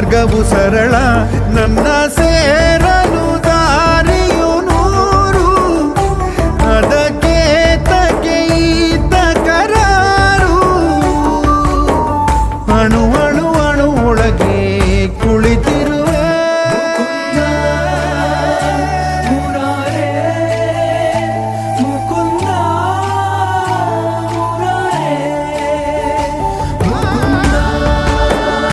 ಮಾರ್ಗವು ಸರಳ. ನನ್ನ ಸೇರಲು ದಾರಿಯು ನೂರು. ಅದಕ್ಕೆ ತಗೆಯಿದ್ದ ಕರಾರು. ಅಣುವ